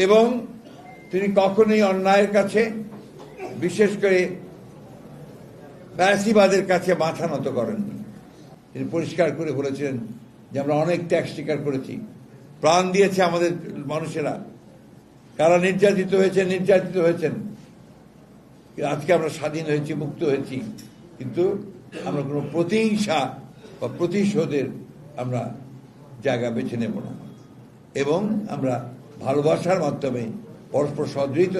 এবং তিনি কখনোই অন্যায়ের কাছে, বিশেষ করে ব্যাসিবাদের কাছে মাথা নত করেননি। তিনি পরিষ্কার করে বলেছিলেন যে আমরা অনেক ত্যাগ স্বীকার করেছি। প্রাণ দিয়েছে আমাদের মানুষেরা। কারা নির্যাতিত হয়েছে নির্যাতিত হয়েছেন। আজকে আমরা স্বাধীন হয়েছি, মুক্ত হয়েছি। কিন্তু আমরা কোনো প্রতিহিংসা বা প্রতিশোধের আমরা জায়গা বেছে নেব না। এবং আমরা ভালোবাসার মাধ্যমে পরস্পর সদৃত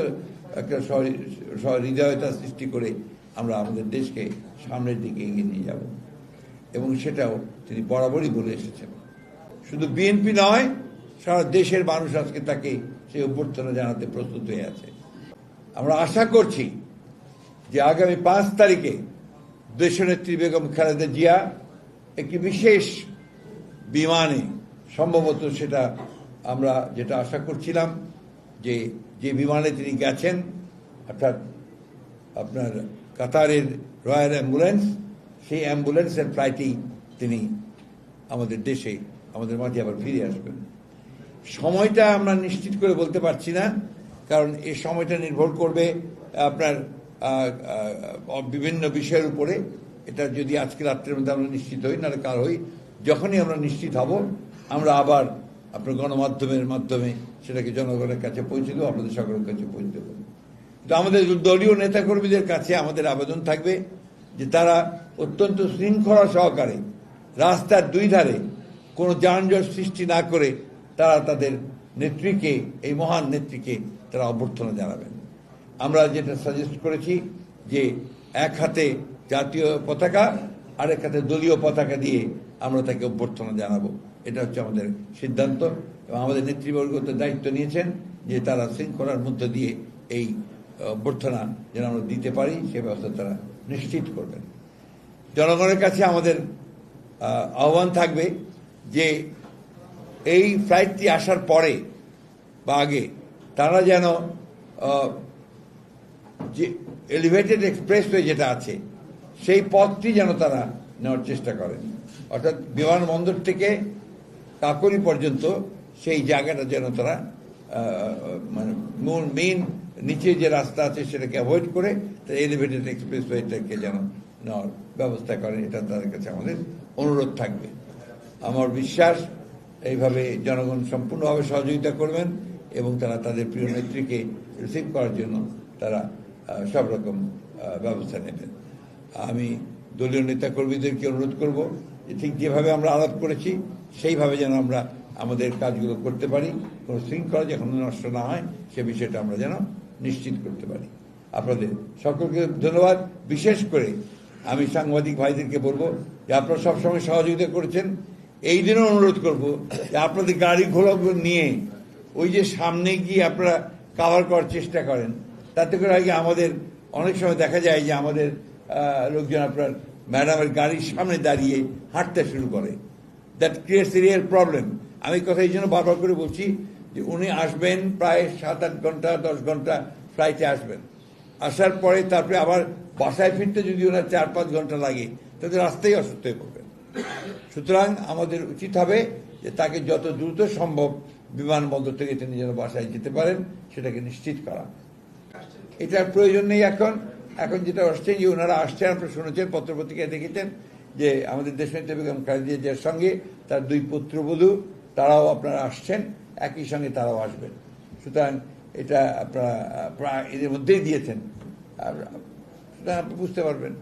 একটা সহ- সহৃদয়তা সৃষ্টি করে আমরা আমাদের দেশকে সামনের দিকে এগিয়ে নিয়ে যাব। এবং সেটাও তিনি বরাবরই বলে এসেছেন। শুধু বিএনপি নয়, সারা দেশের মানুষ আজকে তাকে সেই অভ্যর্থনা জানাতে প্রস্তুত হয়ে আছে। আমরা আশা করছি যে আগামী পাঁচ তারিখে দেশনেত্রী বেগম খালেদা জিয়া একটি বিশেষ বিমানে সম্ভবত সেটা আমরা যেটা আশা করছিলাম যে যে বিমানে তিনি গেছেন, অর্থাৎ আপনার কাতারের রয়্যাল অ্যাম্বুলেন্স, সেই অ্যাম্বুলেন্সের ফ্লাইটেই তিনি আমাদের দেশে, আমাদের মাঝে আবার ফিরে আসবেন। সময়টা আমরা নিশ্চিত করে বলতে পারছি না, কারণ এই সময়টা নির্ভর করবে আপনার বিভিন্ন বিষয়ের উপরে। এটা যদি আজকে রাত্রের মধ্যে আমরা নিশ্চিত হই, নাহলে কাল হই, যখনই আমরা নিশ্চিত হব, আমরা আবার আপনার গণমাধ্যমের মাধ্যমে সেটাকে জনগণের কাছে পৌঁছে দেবো, আপনাদের সকলের কাছে পৌঁছে দেবো। কিন্তু আমাদের দলীয় নেতাকর্মীদের কাছে আমাদের আবেদন থাকবে যে তারা অত্যন্ত শৃঙ্খলা সহকারে রাস্তার দুই ধারে কোনো যানজট সৃষ্টি না করে তারা তাদের নেত্রীকে, এই মহান নেত্রীকে তারা অভ্যর্থনা জানাবেন। আমরা যেটা সাজেস্ট করেছি যে এক হাতে জাতীয় পতাকা, আরেক হাতে দলীয় পতাকা দিয়ে আমরা তাকে অভ্যর্থনা জানাব। এটা হচ্ছে আমাদের সিদ্ধান্ত এবং আমাদের নেতৃবর্গ তো দায়িত্ব নিয়েছেন যে তারা শৃঙ্খলার মধ্য দিয়ে এই অভ্যর্থনা যেন আমরা দিতে পারি, সে ব্যবস্থা তারা নিশ্চিত করবেন। জনগণের কাছে আমাদের আহ্বান থাকবে যে এই ফ্লাইটটি আসার পরে বা আগে তারা যেন যে এলিভেটেড এক্সপ্রেসওয়ে যেটা আছে, সেই পথটি যেন তারা নেওয়ার চেষ্টা করেন। অর্থাৎ বিমানবন্দর থেকে কাকরি পর্যন্ত সেই জায়গাটা যেন তারা মানে মূল মেইন নিচে যে রাস্তা আছে সেটাকে অ্যাভয়েড করে এলিভেটেড এক্সপ্রেসওয়েটাকে যেন নেওয়ার ব্যবস্থা করেন, এটা তাদের কাছে আমাদের অনুরোধ থাকবে। আমার বিশ্বাস এইভাবে জনগণ সম্পূর্ণভাবে সহযোগিতা করবেন এবং তারা তাদের প্রিয় নেত্রীকে রিসিভ করার জন্য তারা সব রকম ব্যবস্থা নেবেন। আমি দলীয় নেতাকর্মীদেরকে অনুরোধ করব ঠিক যেভাবে আমরা আলাপ করেছি, সেইভাবে যেন আমরা আমাদের কাজগুলো করতে পারি। কোনো শৃঙ্খলা যখন নষ্ট না হয়, সে বিষয়টা আমরা যেন নিশ্চিত করতে পারি। আপনাদের সকলকে ধন্যবাদ। বিশেষ করে আমি সাংবাদিক ভাইদেরকে বলব, যে আপনারা সবসময় সহযোগিতা করেছেন, এই দিনও অনুরোধ করব যে আপনাদের গাড়ি ঘোড়াগুলো নিয়ে ওই যে সামনে গিয়ে আপনারা কাভার করার চেষ্টা করেন। তাতে করে আগে আমাদের অনেক সময় দেখা যায় যে আমাদের লোকজন আপনার ম্যাডামের গাড়ির সামনে দাঁড়িয়ে হাঁটতে শুরু করে। দ্যাট ক্রিয়েটস রিয়েল প্রবলেম আমি কথা এই জন্য বারবার করে বলছি যে উনি আসবেন প্রায় সাত আট ঘণ্টা, দশ ঘণ্টা ফ্লাইটে আসবেন। আসার পরে তারপরে আবার বাসায় ফিরতে যদি ওনার চার পাঁচ ঘণ্টা লাগে, তাহলে রাস্তায় অসুস্থ হয়ে পড়বেন। সুতরাং আমাদের উচিত হবে যে তাকে যত দ্রুত সম্ভব বিমানবন্দর থেকে তিনি যেন বাসায় যেতে পারেন, সেটাকে নিশ্চিত করা। এটার প্রয়োজন নেই এখন। এখন যেটা আসছেন যে ওনারা আসছেন আপনারা শুনেছেন, পত্রপত্রিকায় দেখেছেন যে আমাদের দেশনেত্রী বেগম খালেদা সঙ্গে তার দুই পুত্রবধূ, তারাও আপনারা আসছেন, একই সঙ্গে তারাও আসবেন। সুতরাং এটা আপনারা এদের মধ্যেই দিয়েছেন। আর সুতরাং আপনি বুঝতে পারবেন।